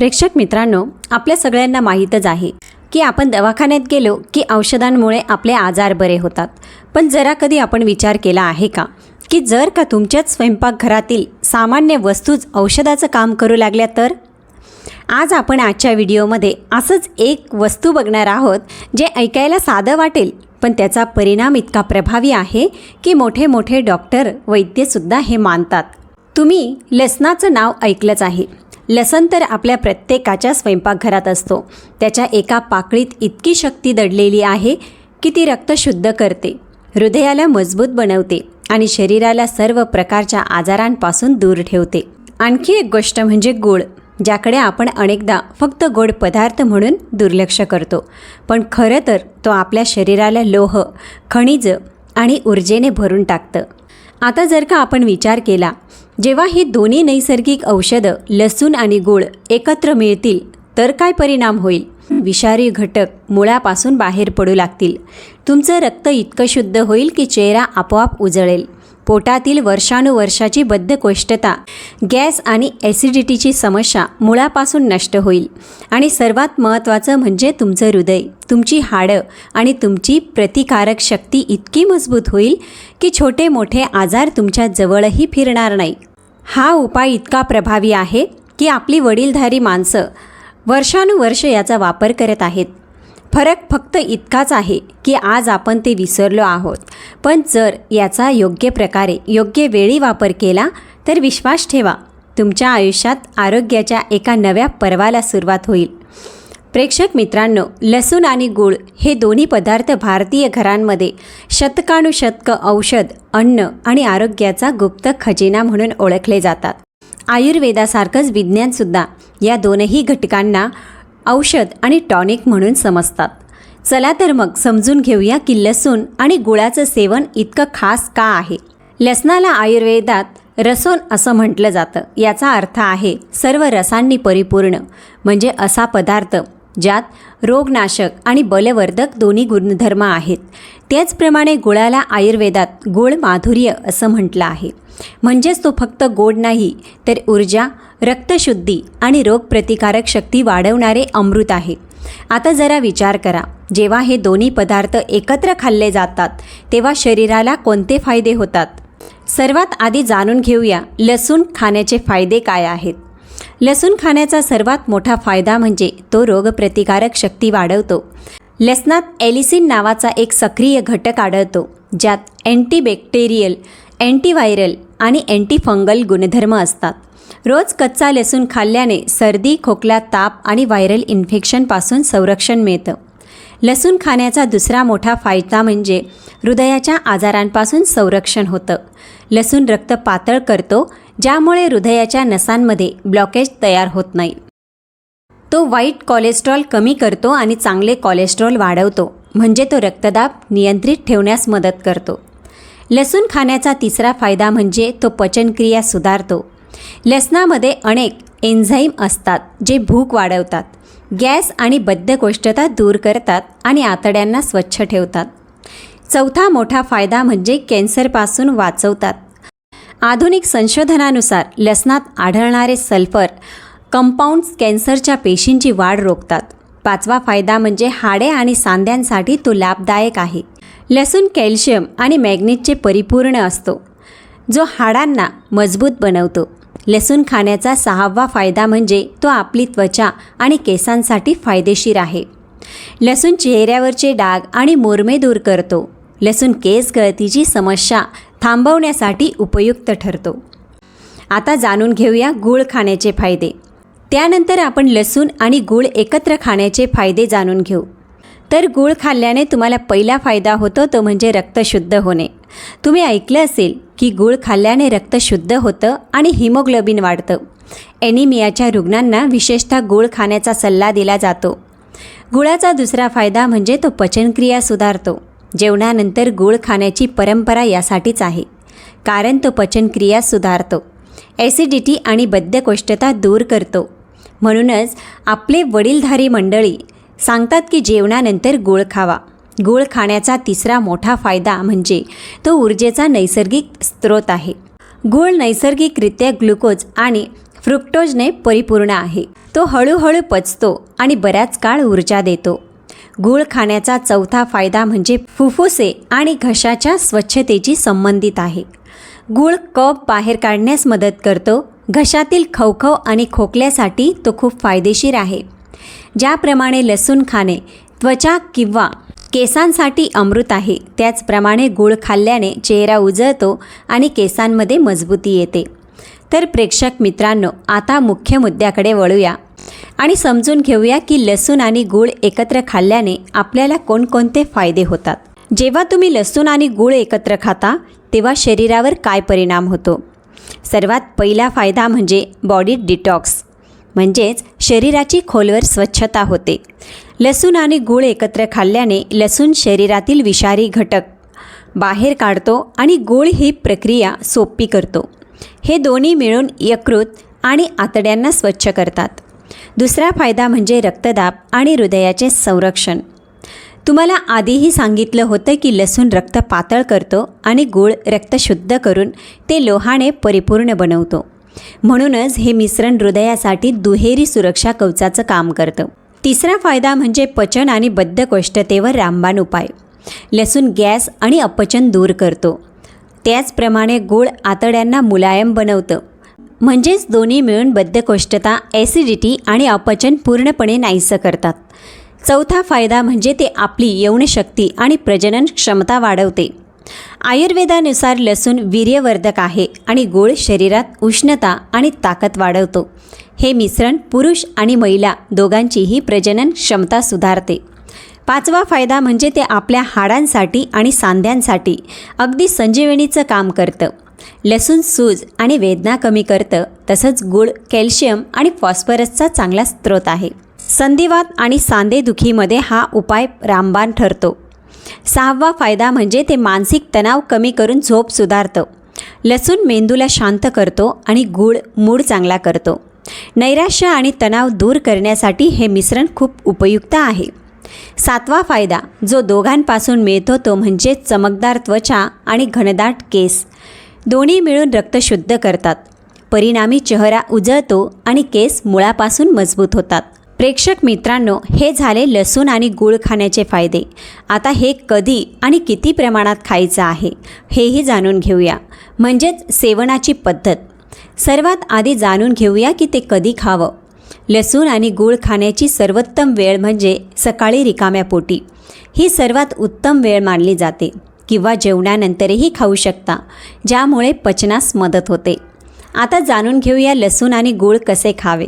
प्रेक्षक मित्रांनो आपल्या सगळ्यांना माहीतच आहे की आपण दवाखान्यात गेलो की औषधांमुळे आपले आजार बरे होतात. पण जरा कधी आपण विचार केला आहे का? की जर का तुमच्याच स्वयंपाकघरातील सामान्य वस्तूच औषधाचं काम करू लागल्या तर? आज आपण आजच्या व्हिडिओमध्ये असंच एक वस्तू बघणार आहोत जे ऐकायला साधं वाटेल पण त्याचा परिणाम इतका प्रभावी आहे की मोठे मोठे डॉक्टर वैद्यसुद्धा हे मानतात. तुम्ही लसणाचं नाव ऐकलंच आहे. लसण तर आपल्या प्रत्येकाच्या स्वयंपाकघरात असतो. त्याच्या एका पाकळीत इतकी शक्ती दडलेली आहे की ती रक्त शुद्ध करते. हृदयाला मजबूत बनवते आणि शरीराला सर्व प्रकारच्या आजारांपासून दूर ठेवते. आणखी एक गोष्ट म्हणजे गोड ज्याकडे आपण अनेकदा फक्त गोड पदार्थ म्हणून दुर्लक्ष करतो. पण खरं तर तो आपल्या शरीराला लोह खनिज आणि ऊर्जेने भरून टाकतं. आता जर का आपण विचार केला जेव्हा ही दोन्ही नैसर्गिक औषधं लसूण आणि गूळ एकत्र मिळतील तर काय परिणाम होईल? विषारी घटक मुळापासून बाहेर पडू लागतील. तुमचं रक्त इतकं शुद्ध होईल की चेहरा आपोआप उजळेल. पोटातील वर्षानुवर्षाची बद्धकोष्ठता गॅस आणि ॲसिडिटीची समस्या मुळापासून नष्ट होईल. आणि सर्वात महत्त्वाचं म्हणजे तुमचं हृदय. तुमची हाडं आणि तुमची प्रतिकारक शक्ती इतकी मजबूत होईल की छोटे मोठे आजार तुमच्या जवळही फिरणार नाही. हा उपाय इतका प्रभावी आहे की आपली वडीलधारी माणसं वर्षानुवर्ष याचा वापर करत आहेत. फरक फक्त इतकाच आहे की आज आपण ते विसरलो आहोत. पण जर याचा योग्य प्रकारे योग्य वेळी वापर केला तर विश्वास ठेवा. तुमच्या आयुष्यात आरोग्याच्या एका नव्या पर्वाला सुरुवात होईल. प्रेक्षक मित्रांनो लसूण आणि गूळ हे दोन्ही पदार्थ भारतीय घरांमध्ये शतकानुशतक औषध अन्न आणि आरोग्याचा गुप्त खजिना म्हणून ओळखले जातात. आयुर्वेदासारखंच विज्ञानसुद्धा या दोनही घटकांना औषध आणि टॉनिक म्हणून समजतात. चला तर मग समजून घेऊया की लसूण आणि गुळाचं सेवन इतकं खास का आहे? लसणाला आयुर्वेदात रसोन असं म्हटलं जातं. याचा अर्थ आहे सर्व रसांनी परिपूर्ण म्हणजे असा पदार्थ ज्यात रोगनाशक आणि बलवर्धक दोन्ही गुणधर्म आहेत. त्याचप्रमाणे गुळाला आयुर्वेदात गुळ माधुर्य असं म्हटलं आहे. म्हणजेच तो फक्त गोड नाही तर ऊर्जा रक्तशुद्धी आणि रोगप्रतिकारक शक्ती वाढवणारे अमृत आहे. आता जरा विचार करा. जेव्हा हे दोन्ही पदार्थ एकत्र खाल्ले जातात तेव्हा शरीराला कोणते फायदे होतात? सर्वात आधी जाणून घेऊया लसूण खाण्याचे फायदे काय आहेत. लसूण खाण्याचा सर्वात मोठा फायदा म्हणजे तो रोगप्रतिकारक शक्ती वाढवतो. लसणात एलिसिन नावाचा एक सक्रिय घटक आढळतो ज्यात अँटीबॅक्टेरियल अँटीव्हायरल आणि अँटीफंगल गुणधर्म असतात. रोज कच्चा लसूण खाल्ल्याने सर्दी खोकला ताप आणि व्हायरल इन्फेक्शनपासून संरक्षण मिळतं. लसूण खाण्याचा दुसरा मोठा फायदा म्हणजे हृदयाच्या आजारांपासून संरक्षण होतं. लसूण रक्त पातळ करतो ज्यामुळे हृदयाच्या नसांमध्ये ब्लॉकेज तयार होत नाही. तो वाईट कोलेस्ट्रॉल कमी करतो आणि चांगले कोलेस्ट्रॉल वाढवतो म्हणजे तो रक्तदाब नियंत्रित ठेवण्यास मदत करतो. लसूण खाण्याचा तिसरा फायदा म्हणजे तो पचनक्रिया सुधारतो. लसणामध्ये अनेक एन्झाईम असतात जे भूक वाढवतात. गॅस आणि बद्धकोष्ठता दूर करतात आणि आतड्यांना स्वच्छ ठेवतात. चौथा मोठा फायदा म्हणजे कॅन्सरपासून वाचवतात. आधुनिक संशोधनानुसार लसणात आढळणारे सल्फर कंपाऊंड्स कॅन्सरच्या पेशींची वाढ रोखतात. पाचवा फायदा म्हणजे हाडे आणि सांध्यांसाठी तो लाभदायक आहे. लसूण कॅल्शियम आणि मॅग्नेटचे परिपूर्ण असतो जो हाडांना मजबूत बनवतो. लसूण खाण्याचा सहावा फायदा म्हणजे तो आपली त्वचा आणि केसांसाठी फायदेशीर आहे. लसूण चेहऱ्यावरचे डाग आणि मोरमे दूर करतो. लसूण केस गळतीची समस्या थांबवण्यासाठी उपयुक्त ठरतो. आता जाणून घेऊया गूळ खाण्याचे फायदे. त्यानंतर आपण लसूण आणि गूळ एकत्र खाण्याचे फायदे जाणून घेऊ. तर गूळ खाल्ल्याने तुम्हाला पहिला फायदा होतो तो म्हणजे रक्त शुद्ध होणे. तुम्ही ऐकलं असेल की गूळ खाल्ल्याने रक्त शुद्ध होतं आणि हिमोग्लोबिन वाढतं. ॲनिमियाच्या रुग्णांना विशेषतः गूळ खाण्याचा सल्ला दिला जातो. गुळाचा दुसरा फायदा म्हणजे तो पचनक्रिया सुधारतो. जेवणानंतर गूळ खाण्याची परंपरा यासाठीच आहे. कारण तो पचनक्रिया सुधारतो. ॲसिडिटी आणि बद्धकोष्ठता दूर करतो. म्हणूनच आपले वडीलधारी मंडळी सांगतात की जेवणानंतर गूळ खावा. गूळ खाण्याचा तिसरा मोठा फायदा म्हणजे तो ऊर्जेचा नैसर्गिक स्रोत आहे. गूळ नैसर्गिकरित्या ग्लुकोज आणि फ्रुक्टोजने परिपूर्ण आहे. तो हळूहळू पचतो आणि बऱ्याच काळ ऊर्जा देतो. गूळ खाण्याचा चौथा फायदा म्हणजे फुफ्फुसे आणि घशाच्या स्वच्छतेची संबंधित आहे. गूळ कप बाहेर काढण्यास मदत करतो. घशातील खवखव आणि खोकल्यासाठी तो खूप फायदेशीर आहे. ज्याप्रमाणे लसूण खाणे त्वचा किंवा केसांसाठी अमृत आहे त्याचप्रमाणे गूळ खाल्ल्याने चेहरा उजळतो आणि केसांमध्ये मजबूती येते. तर प्रेक्षक मित्रांनो आता मुख्य मुद्द्याकडे वळूया आणि समजून घेऊया की लसूण आणि गूळ एकत्र खाल्ल्याने आपल्याला कोणकोणते फायदे होतात. जेव्हा तुम्ही लसूण आणि गूळ एकत्र खाता तेव्हा शरीरावर काय परिणाम होतो? सर्वात पहिला फायदा म्हणजे बॉडी डिटॉक्स. म्हणजेच शरीराची खोलवर स्वच्छता होते. लसूण आणि गूळ एकत्र खाल्ल्याने लसूण शरीरातील विषारी घटक बाहेर काढतो आणि गूळ ही प्रक्रिया सोपी करतो. हे दोन्ही मिळून यकृत आणि आतड्यांना स्वच्छ करतात. दुसरा फायदा म्हणजे रक्तदाब आणि हृदयाचे संरक्षण. तुम्हाला आधीही सांगितलं होतं की लसूण रक्त पातळ करतो आणि गूळ रक्त शुद्ध करून ते लोहाने परिपूर्ण बनवतो. म्हणूनच हे मिश्रण हृदयासाठी दुहेरी सुरक्षा कवचाचं काम करतं. तिसरा फायदा म्हणजे पचन आणि बद्धकोष्ठतेवर रामबाण उपाय. लसूण गॅस आणि अपचन दूर करतो. त्याचप्रमाणे गूळ आतड्यांना मुलायम बनवतं. म्हणजेच दोन्ही मिळून बद्धकोष्ठता ॲसिडिटी आणि अपचन पूर्णपणे नाहीसं करतात. चौथा फायदा म्हणजे ते आपली यौनशक्ती आणि प्रजनन क्षमता वाढवते. आयुर्वेदानुसार लसूण वीर्यवर्धक आहे आणि गूळ शरीरात उष्णता आणि ताकद वाढवतो. हे मिश्रण पुरुष आणि महिला दोघांचीही प्रजनन क्षमता सुधारते. पाचवा फायदा म्हणजे ते आपल्या हाडांसाठी आणि सांध्यांसाठी अगदी संजीवनीचं काम करतं. लसूण सूज आणि वेदना कमी करतं तसंच गूळ कॅल्शियम आणि फॉस्फरसचा चांगला स्रोत आहे. संधिवात आणि सांधेदुखीमध्ये हा उपाय रामबाण ठरतो. सहावा फायदा म्हणजे ते मानसिक तणाव कमी करून झोप सुधारतं. लसूण मेंदूला शांत करतो आणि गूळ मूड चांगला करतो. नैराश्य आणि तणाव दूर करण्यासाठी हे मिश्रण खूप उपयुक्त आहे. सातवा फायदा जो दोघांपासून मिळतो तो म्हणजे चमकदार त्वचा आणि घनदाट केस. दोन्ही मिळून रक्त शुद्ध करतात. परिणामी चेहरा उजळतो आणि केस मुळापासून मजबूत होतात. प्रेक्षक मित्रांनो हे झाले लसूण आणि गूळ खाण्याचे फायदे. आता हे कधी आणि किती प्रमाणात खायचं आहे हेही जाणून घेऊया. म्हणजेच सेवनाची पद्धत. सर्वात आधी जाणून घेऊया की ते कधी खावं. लसूण आणि गूळ खाण्याची सर्वोत्तम वेळ म्हणजे सकाळी रिकाम्या पोटी. ही सर्वात उत्तम वेळ मानली जाते किंवा जेवणानंतरही खाऊ शकता ज्यामुळे पचनास मदत होते. आता जाणून घेऊया लसूण आणि गूळ कसे खावे.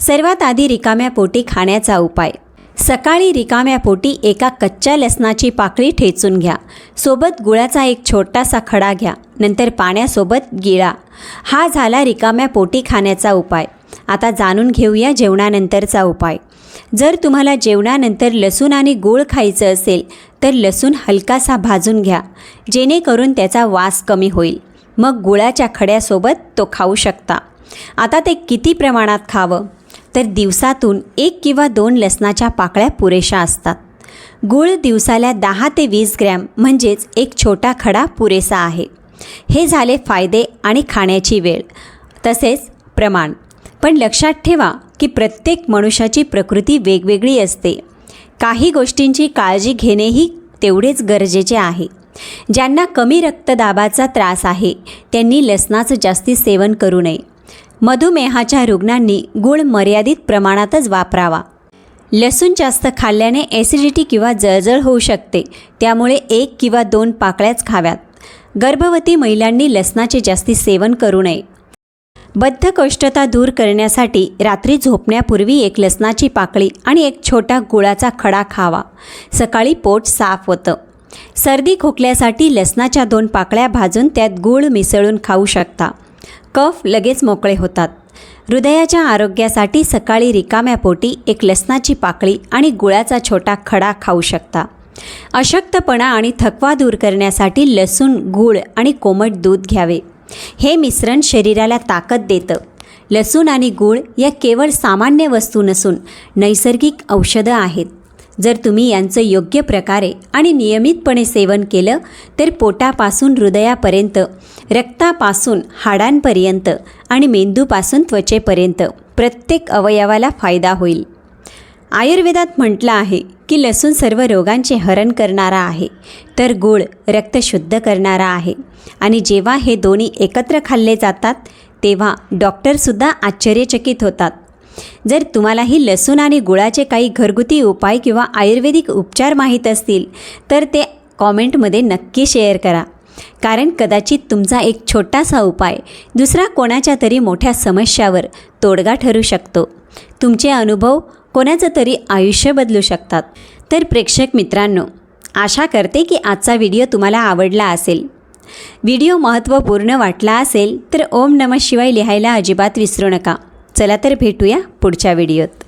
सर्वात आधी रिकाम्या पोटी खाण्याचा उपाय. सकाळी रिकाम्या पोटी एका कच्च्या लसणाची पाकळी ठेचून घ्या. सोबत गुळाचा एक छोटासा खडा घ्या. नंतर पाण्यासोबत गिळा. हा झाला रिकाम्या पोटी खाण्याचा उपाय. आता जाणून घेऊया जेवणानंतरचा उपाय. जर तुम्हाला जेवणानंतर लसूण आणि गूळ खायचं असेल तर लसूण हलकासा भाजून घ्या. जेणेकरून त्याचा वास कमी होईल. मग गुळाच्या खड्यासोबत तो खाऊ शकता. आता ते किती प्रमाणात खावं? तर दिवसातून एक किंवा दोन लसणाच्या पाकळ्या पुरेशा असतात. गूळ दिवसाला दहा ते वीस ग्रॅम म्हणजेच एक छोटा खडा पुरेसा आहे. हे झाले फायदे आणि खाण्याची वेळ. तसेच प्रमाण. पण लक्षात ठेवा की प्रत्येक मनुष्याची प्रकृती वेगवेगळी असते. काही गोष्टींची काळजी घेणेही तेवढेच गरजेचे आहे. ज्यांना कमी रक्तदाबाचा त्रास आहे त्यांनी लसणाचं जास्ती सेवन करू नये. मधुमेहाच्या रुग्णांनी गुळ मर्यादित प्रमाणातच वापरावा. लसूण जास्त खाल्ल्याने ॲसिडिटी किंवा जळजळ होऊ शकते. त्यामुळे एक किंवा दोन पाकळ्याच खाव्यात. गर्भवती महिलांनी लसणाचे जास्ती सेवन करू नये. बद्धकोष्ठता दूर करण्यासाठी रात्री झोपण्यापूर्वी एक लसणाची पाकळी आणि एक छोटा गुळाचा खडा खावा. सकाळी पोट साफ होतं. सर्दी खोकल्यासाठी लसणाच्या दोन पाकळ्या भाजून त्यात गूळ मिसळून खाऊ शकता. कफ लगेच मोकळे होतात. हृदयाच्या आरोग्यासाठी सकाळी रिकाम्या पोटी एक लसणाची पाकळी आणि गुळाचा छोटा खडा खाऊ शकता. अशक्तपणा आणि थकवा दूर करण्यासाठी लसूण गूळ आणि कोमट दूध घ्यावे. हे मिश्रण शरीराला ताकद देतं. लसूण आणि गूळ या केवळ सामान्य वस्तू नसून नैसर्गिक औषधं आहेत. जर तुम्ही यांचं योग्य प्रकारे आणि नियमितपणे सेवन केलं तर पोटापासून हृदयापर्यंत रक्तापासून हाडांपर्यंत आणि मेंदूपासून त्वचेपर्यंत प्रत्येक अवयवाला फायदा होईल. आयुर्वेदात म्हटलं आहे की लसूण सर्व रोगांचे हरण करणारा आहे तर गूळ रक्त शुद्ध करणारा आहे. आणि जेव्हा हे दोन्ही एकत्र खाल्ले जातात तेव्हा डॉक्टरसुद्धा आश्चर्यचकित होतात. जर तुम्हालाही लसूण आणि गुळाचे काही घरगुती उपाय किंवा आयुर्वेदिक उपचार माहीत असतील तर ते कॉमेंटमध्ये नक्की शेअर करा. कारण कदाचित तुमचा एक छोटासा उपाय दुसरा कोणाच्या तरी मोठ्या समस्यावर तोडगा ठरू शकतो. तुमचे अनुभव कोणाचं तरी आयुष्य बदलू शकतात. तर प्रेक्षक मित्रांनो आशा करते की आजचा व्हिडिओ तुम्हाला आवडला असेल. व्हिडिओ महत्त्वपूर्ण वाटला असेल तर ओम नम शिवाय लिहायला अजिबात विसरू नका. चला तर भेटूया पुढच्या व्हिडिओत.